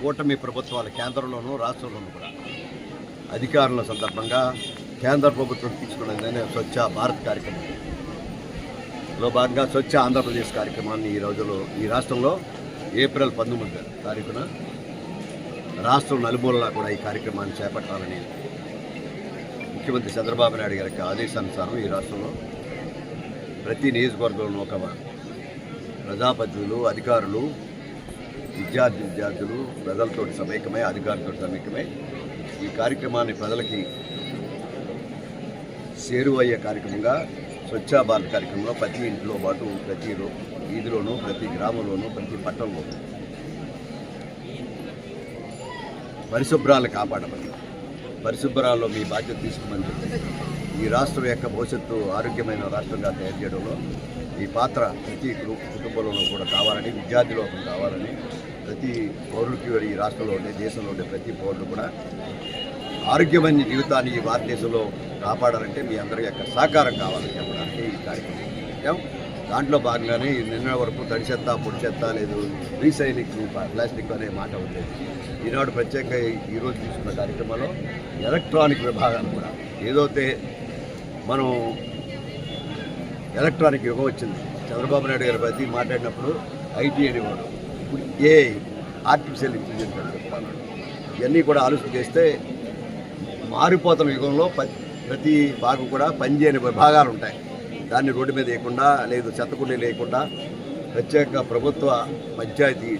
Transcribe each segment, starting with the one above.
కూటమి ప్రభుత్వాలు కేంద్రంలోనూ రాష్ట్రంలోనూ కూడా. అధికారుల సందర్భంగా కేంద్ర ప్రభుత్వం తీసుకున్న నిర్ణయం స్వచ్ఛ భారత్ కార్యక్రమం. లో భాగంగా స్వచ్ఛ ఆంధ్రప్రదేశ్ కార్యక్రమాన్ని ఈ రోజులో ఈ రాష్ట్రంలో ఏప్రిల్ పంతొమ్మిది తారీఖున రాష్ట్రం నలుమూలలా కూడా ఈ కార్యక్రమాన్ని చేపట్టాలని ముఖ్యమంత్రి చంద్రబాబు నాయుడు గారి యొక్క ఆదేశానుసారం ఈ రాష్ట్రంలో ప్రతి నియోజకవర్గంలో ఒక ప్రజాప్రతినిధులు అధికారులు విద్యార్థి విద్యార్థులు ప్రజలతో సమైక్యమై అధికారులతో సమైక్యమై ఈ కార్యక్రమాన్ని ప్రజలకి చేరువయ్యే కార్యక్రమంగా స్వచ్ఛ భారత్ కార్యక్రమంలో ప్రతి ఇంట్లో పాటు ప్రతి వీధిలోనూ ప్రతి గ్రామంలోనూ ప్రతి పట్టణంలోనూ పరిశుభ్రాలు కాపాడమని పరిశుభ్రాల్లో మీ బాధ్యత తీసుకోమని చెప్పి ఈ రాష్ట్రం యొక్క భవిష్యత్తు ఆరోగ్యమైన రాష్ట్రంగా తయారు చేయడంలో ఈ పాత్ర ప్రతి కుటుంబంలోనూ కూడా కావాలని విద్యార్థి కావాలని ప్రతి పౌరుడికి ఈ రాష్ట్రంలో ఉండే దేశంలో ఉండే ప్రతి పౌరుడు కూడా ఆరోగ్యమైన జీవితాన్ని ఈ భారతదేశంలో కాపాడాలంటే మీ అందరి యొక్క సహకారం కావాలని చెప్పడానికి ఈ కార్యక్రమం పెట్టాం. దాంట్లో భాగంగానే నిన్న వరకు తడి చెత్త పొడి చెత్త లేదు రీసైక్లింగ్ ప్లాస్టిక్ అనే మాట ఉండేది. ఈనాడు ప్రత్యేకంగా ఈరోజు తీసుకున్న కార్యక్రమంలో ఎలక్ట్రానిక్ విభాగాన్ని కూడా ఏదైతే మనం ఎలక్ట్రానిక్ యుగం వచ్చింది చంద్రబాబు నాయుడు గారు ప్రతి మాట్లాడినప్పుడు ఐటీ అనేవాడు ఇప్పుడు ఏ ఆర్టిఫిషియల్ ఇంటెలిజెన్స్ అని చెప్తాను ఇవన్నీ కూడా ఆలోచన చేస్తే మారిపోతున్న యుగంలో ప- ప్రతి భాగం కూడా పనిచేయని విభాగాలు ఉంటాయి. దాన్ని రోడ్డు మీద వేయకుండా లేదు చెత్తకుండి లేకుండా ప్రత్యేక ప్రభుత్వ పంచాయతీ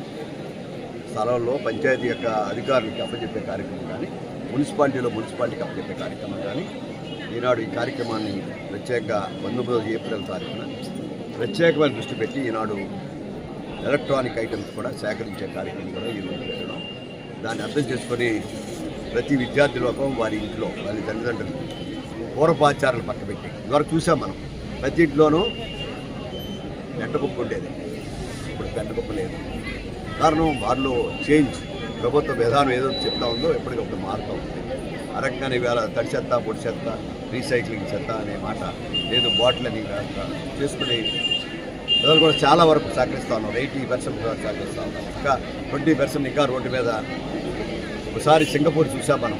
స్థలంలో పంచాయతీ యొక్క అధికారులకి అప్పచెప్పే కార్యక్రమం కానీ మున్సిపాలిటీలో మున్సిపాలిటీకి అప్పచెప్పే కార్యక్రమం కానీ ఈనాడు ఈ కార్యక్రమాన్ని ప్రత్యేకంగా పంతొమ్మిదవ ఏప్రిల్ తారీఖున ప్రత్యేకమైన దృష్టి పెట్టి ఈనాడు ఎలక్ట్రానిక్ ఐటమ్స్ కూడా సేకరించే కార్యక్రమం కూడా ఈరోజు పెట్టడం దాన్ని అర్థం చేసుకొని ప్రతి విద్యార్థి లోకం వారి ఇంట్లో వారి తల్లిదండ్రులు పూర్వపాచారాలు పక్కబెట్టి ఇదివరకు చూసాం మనం ప్రతి ఇంట్లోనూ ఎంటకుప్పు ఉండేది. ఇప్పుడు పెంటకుప్పు లేదు. కారణం వారిలో చేంజ్ ప్రభుత్వ విధానం ఏదో చెప్తా ఉందో ఎప్పటికప్పుడు మారుతూ ఉంది. ఆ రకంగానే ఇవాళ తడి చెత్త పొడి చెత్త రీసైక్లింగ్ చెత్త అనే మాట లేదు బాటిల్ అని కాస్త చేసుకుని ప్రజలు కూడా చాలా వరకు సహకరిస్తా ఉన్నారు ఎయిటీ పర్సెంట్ సహకరిస్తూ ఉన్నారు ఇంకా ట్వంటీ పర్సెంట్ ఇంకా రోడ్డు మీద ఒకసారి సింగపూర్ చూసా మనం.